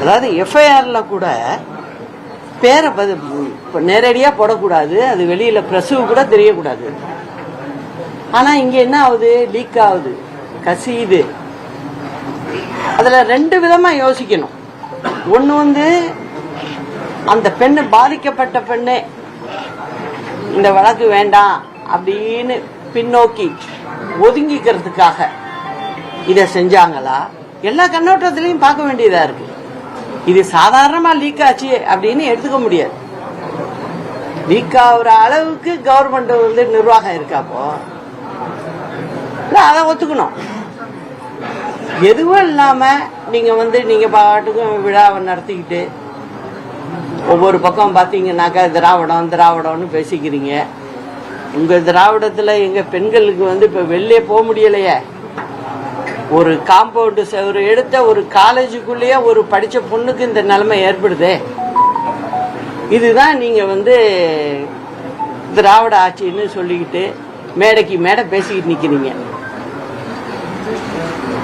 அதாவது எஃப்ஐஆரில் கூட பேரை பதி- இப்போ நேரடியாக போடக்கூடாது அது வெளியில் பிரசவு கூட தெரியக்கூடாது. ஆனால் இங்கே என்ன ஆகுது? லீக் ஆகுது. கசியுது. அதில் ரெண்டு விதமாக யோசிக்கணும். ஒன்று வந்து அந்த பெண்ணு பாதிக்கப்பட்ட பெண்ணு இந்த வழக்கு வேண்டாம் அப்படின்னு பின்னோக்கி ஒதுங்கிக்கிறதுக்காக இதை செஞ்சாங்களா? எல்லா கண்ணோட்டத்திலையும் பார்க்க வேண்டியதாக இருக்கு. இது சாதாரணமா லீக் ஆச்சு அப்படின்னு எடுத்துக்க முடியாது. லீக் ஆகுற அளவுக்கு கவர்மெண்ட் வந்து நிர்வாகம் இருக்காப்போ இல்லை அதை ஒத்துக்கணும். எதுவும் இல்லாம நீங்க வந்து நீங்க பாட்டுக்கும் விழாவை நடத்திக்கிட்டு ஒவ்வொரு பக்கம் பாத்தீங்கன்னாக்கா திராவிடம் திராவிடம்னு பேசிக்கிறீங்க. உங்க திராவிடத்துல எங்க பெண்களுக்கு வந்து இப்ப வெளியே போக முடியலையே. ஒரு காம்பவுண்டு ஒரு எடுத்த ஒரு காலேஜுக்குள்ளேயே ஒரு படித்த பொண்ணுக்கு இந்த நிலைமை ஏற்படுதே? இதுதான் நீங்கள் வந்து திராவிட ஆட்சின்னு சொல்லிக்கிட்டு மேடைக்கு மேடை பேசிக்கிட்டு நிற்கிறீங்க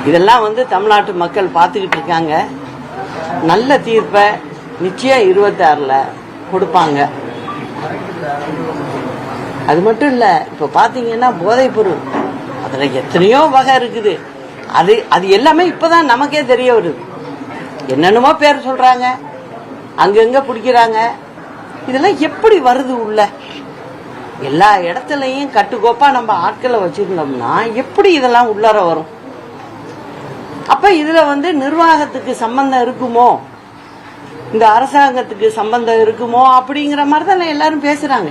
இதெல்லாம் வந்து தமிழ்நாட்டு மக்கள் பார்த்துக்கிட்டு இருக்காங்க. நல்ல தீர்ப்பை நிச்சயம் இருபத்தாறில் கொடுப்பாங்க. அது மட்டும் இல்லை இப்போ பார்த்தீங்கன்னா போதைப்பொருள் அதில் எத்தனையோ வகை இருக்குது. அது அது எல்லாமே இப்பதான் நமக்கே தெரிய வருது. என்னென்னமோ பேர் சொல்றாங்க. அங்கங்க பிடிக்கிறாங்க. இதெல்லாம் எப்படி வருது உள்ள? எல்லா இடத்துலையும் கட்டுக்கோப்பா நம்ம ஆட்களை வச்சிருந்தோம்னா எப்படி இதெல்லாம் உள்ளார வரும்? அப்ப இதுல வந்து நிர்வாகத்துக்கு சம்பந்தம் இருக்குமோ? இந்த அரசாங்கத்துக்கு சம்பந்தம் இருக்குமோ? அப்படிங்கிற மாதிரி தான் எல்லாரும் பேசுறாங்க.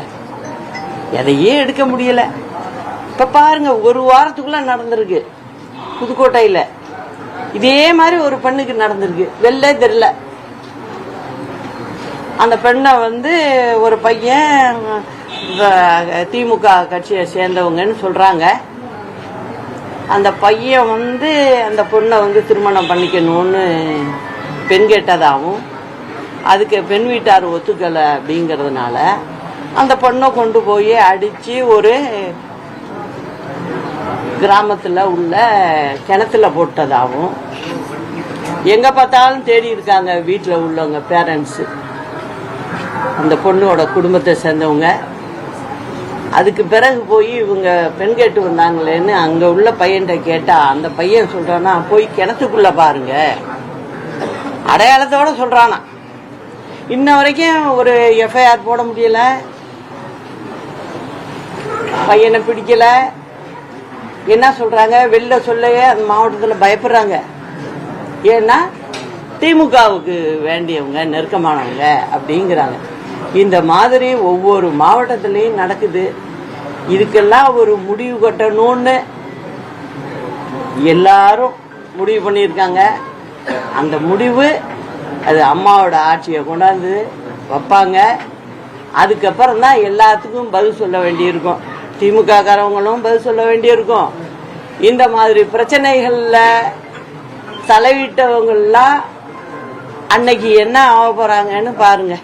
எதையே எடுக்க முடியல. இப்ப பாருங்க ஒரு வாரத்துக்குள்ள நடந்திருக்கு. புதுக்கோட்டையில். இதே மாதிரி ஒரு பெண்ணுக்கு நடந்திருக்கு. வெள்ளே தெரில அந்த பெண்ணை வந்து ஒரு பையன் திமுக கட்சியை சேர்ந்தவங்கன்னு சொல்கிறாங்க அந்த பையன் வந்து அந்த பொண்ணை வந்து திருமணம் பண்ணிக்கணும்னு பெண் கேட்டதாகவும் அதுக்கு பெண் வீட்டார் ஒத்துக்கலை அப்படிங்கிறதுனால அந்த பொண்ணை கொண்டு போய் அடித்து ஒரு கிராமத்துல உள்ள கிணத்துல போட்டதாகவும் எங்க பார்த்தாலும் தேடி இருக்காங்க வீட்டில் உள்ளவங்க பேரண்ட்ஸ் அந்த பொண்ணோட குடும்பத்தை சேர்ந்தவங்க. அதுக்கு பிறகு போய் இவங்க பெண் கேட்டு வந்தாங்களேன்னு அங்க உள்ள பையன்கிட்ட கேட்டா அந்த பையன் சொல்றானா போய் கிணத்துக்குள்ள பாருங்க. அடையாளத்தோட சொல்றானா. இன்ன வரைக்கும் ஒரு எஃப்ஐஆர் போட முடியல. பையனை பிடிக்கல. என்ன சொல்றாங்க? வெளில சொல்லவே அந்த மாவட்டத்தில் பயப்படுறாங்க. ஏன்னா திமுகவுக்கு வேண்டியவங்க நெருக்கமானவங்க அப்படிங்கிறாங்க. இந்த மாதிரி ஒவ்வொரு மாவட்டத்திலையும் நடக்குது. இதுக்கெல்லாம் ஒரு முடிவு கட்டணும்னு எல்லாரும் முடிவு பண்ணியிருக்காங்க. அந்த முடிவு அது அம்மாவோட ஆட்சியை கொண்டாந்து வைப்பாங்க. அதுக்கப்புறம் தான் எல்லாத்துக்கும் பதில் சொல்ல வேண்டியிருக்கும். திமுக காரவங்களும் பதில் சொல்ல வேண்டியிருக்கும். இந்த மாதிரி பிரச்சனைகள்ல தலையிட்டவங்கெல்லாம் அன்னைக்கு என்ன ஆக போறாங்கன்னு பாருங்க.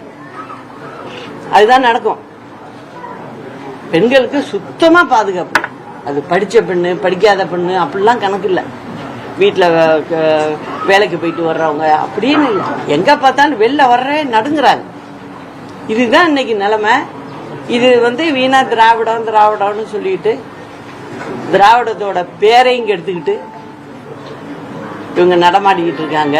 அதுதான் நடக்கும். பெண்களுக்கு சுத்தமா பாதுகாப்பு. அது படிச்ச பெண்ணு படிக்காத பெண்ணு அப்படிலாம் கணக்கு இல்லை வீட்டில் வேலைக்கு போயிட்டு வர்றவங்க அப்படின்னு இல்லை. எங்க பார்த்தாலும் வெளில வர்றே நடுங்குறாங்க. இதுதான் இன்னைக்கு நிலைமை. இது வந்து வீணா திராவிடம் திராவிடம்னு சொல்லிட்டு திராவிடத்தோட பேரையும் கெடுத்துக்கிட்டு இவங்க நடமாடிக்கிட்டு இருக்காங்க.